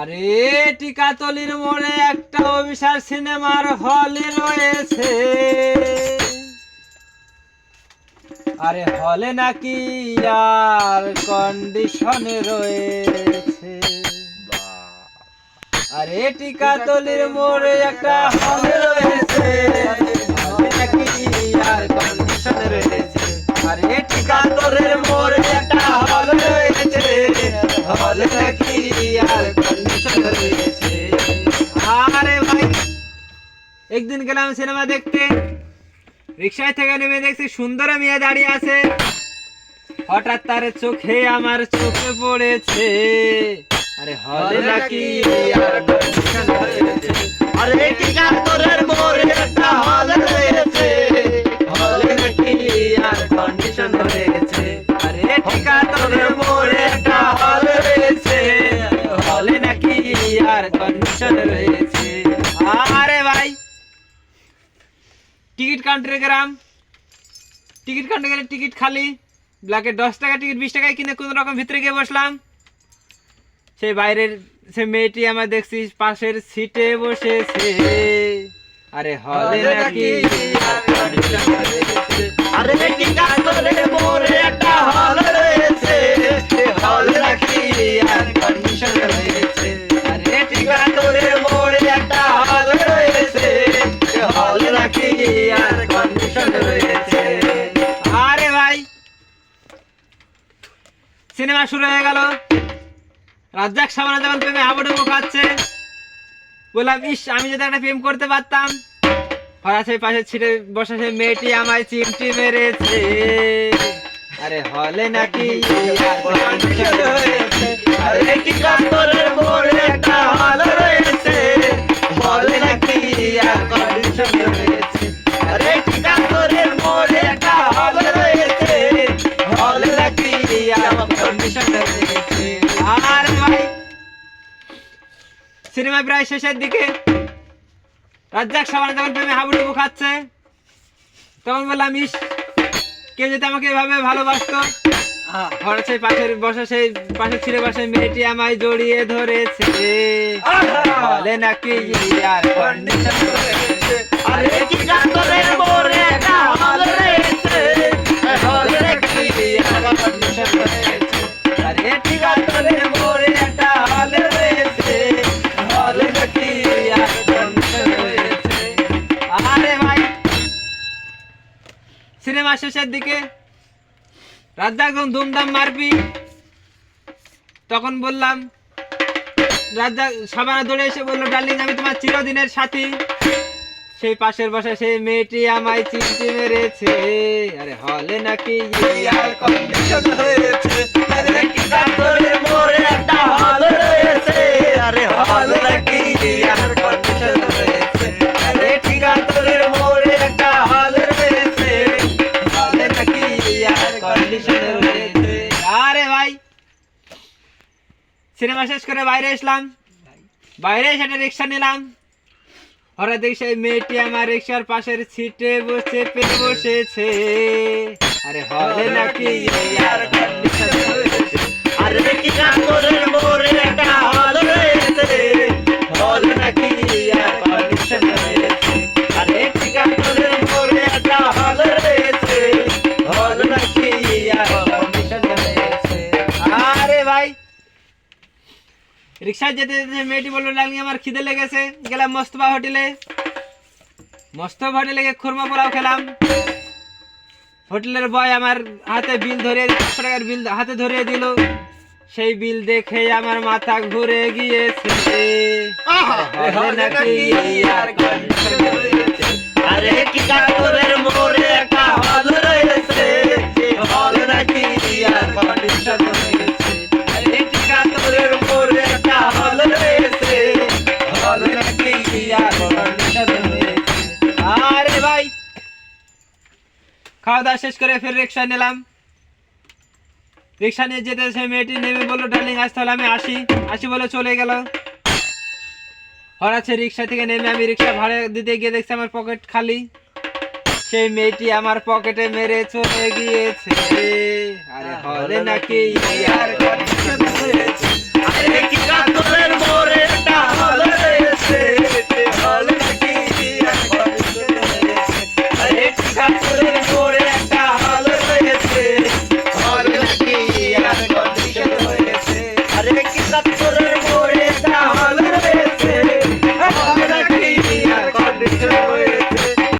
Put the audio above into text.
আরে টিকাতলির মোড়ে একটা অভিশার সিনেমার হলে রয়েছে। আরে হলে নাকি আর কন্ডিশনে রয়েছে। আরে টিকাতলির মোড়ে একটা হলে রয়েছে। আর ভাই একদিন গেলাম সিনেমা দেখতে। রিক্সায় থেকে নেমে দেখছি সুন্দর মেয়ে দাঁড়িয়ে আছে। হঠাৎ তার চোখে আমার চোখে পড়েছে। আরে হলে নাকি আর কন্ডিশন রয়েছে আরে টিকাতরের আর কন্ডিশন রয়েছে। আরে ভাই। টিকিট কাউন্টারে গেলাম। টিকিট কাউন্টারে গেলে টিকিট খালি। ব্ল্যাকে দশ টাকা টিকিট বিশ টাকায় কিনে কোনো রকম ভিতরে গিয়ে বসলাম। সেই বাইরের সে মেয়েটি আমার দেখছি পাশের সিটে বসেছে। আরে হলে নাকি আর একটা সিনেমা শুরু হয়ে গেল। রাজ্জাক সামনে যখন প্রেমে হাবুডুবু খাচ্ছে, বললাম, ইস, আমি যদি একটা প্রেম করতে পারতাম। হঠাৎ সেই পাশে ছিটে বসে সেই মেয়েটি আমায় চিমটি মেরেছে। আরে হলে নাকি আরে কি রয়েছে। আরে সিনেমা প্রায় শেষের দিকে। রাজ্জাক সাবানা যখন প্রেমে হাবুডুবু খাচ্ছে, তখন বললাম, ইস কেউ যদি আমাকে এভাবে ভালোবাসতো? হঠাৎ সেই পাশের বসা সেই পাশে ছিঁড়ে বসে, মেয়েটি আমায় জড়িয়ে ধরেছে। বলে নাকি, আর কন্ডিশন আরে টিকাতরের মোড়ে একটা হল রয়েছে সিনেমা শেষের দিকে রাজ্জাক যখন ধুমধাম মারবি, তখন বললাম, রাজ্জাক সাবানা দৌড়ে এসে বলল ডার্লিং আমি তোমার চিরদিনের সাথী। সেই পাশের বসা সেই মেয়েটি আমায় চিনতে মেরেছে। আরে হলে নাকি সিনেমা শেষ করে বাইরে আসলাম। বাইরে এসে একটা রিক্সা নিলাম। হঠাৎ দেখি সেই মেয়েটি আমার রিক্সার পাশের সিটে বসে পেয়ে বসেছে। আরে হলে নাকি? রিক্সায় যেতে যেতে মেয়েটি বলল ডালিং আমার খিদে লেগেছে। গেলাম মস্তবা হোটেলে। মস্তবা হোটেলে গিয়ে খুরমা পোলাও খেলাম। হোটেলের বয় আমার হাতে বিল ধরিয়ে পাঁচশো টাকার বিল হাতে ধরিয়ে দিল। সেই বিল দেখে আমার মাথা ঘুরে গিয়েছে। আর কন্ডিশন খাওয়া দাওয়া শেষ করে ফের রিক্সা নিলাম। রিক্সা নিয়ে যেতে সে মেয়েটি নেমে বলল ডার্লিং আজ তাহলে আমি আসি। আসি বলে চলে গেল। হঠাৎ সে রিক্সা থেকে নেমে আমি রিক্সা ভাড়া দিতে গিয়ে দেখছি আমার পকেট খালি। সেই মেয়েটি আমার পকেটে মেরে চলে গিয়েছে। আরে হলে নাকি আর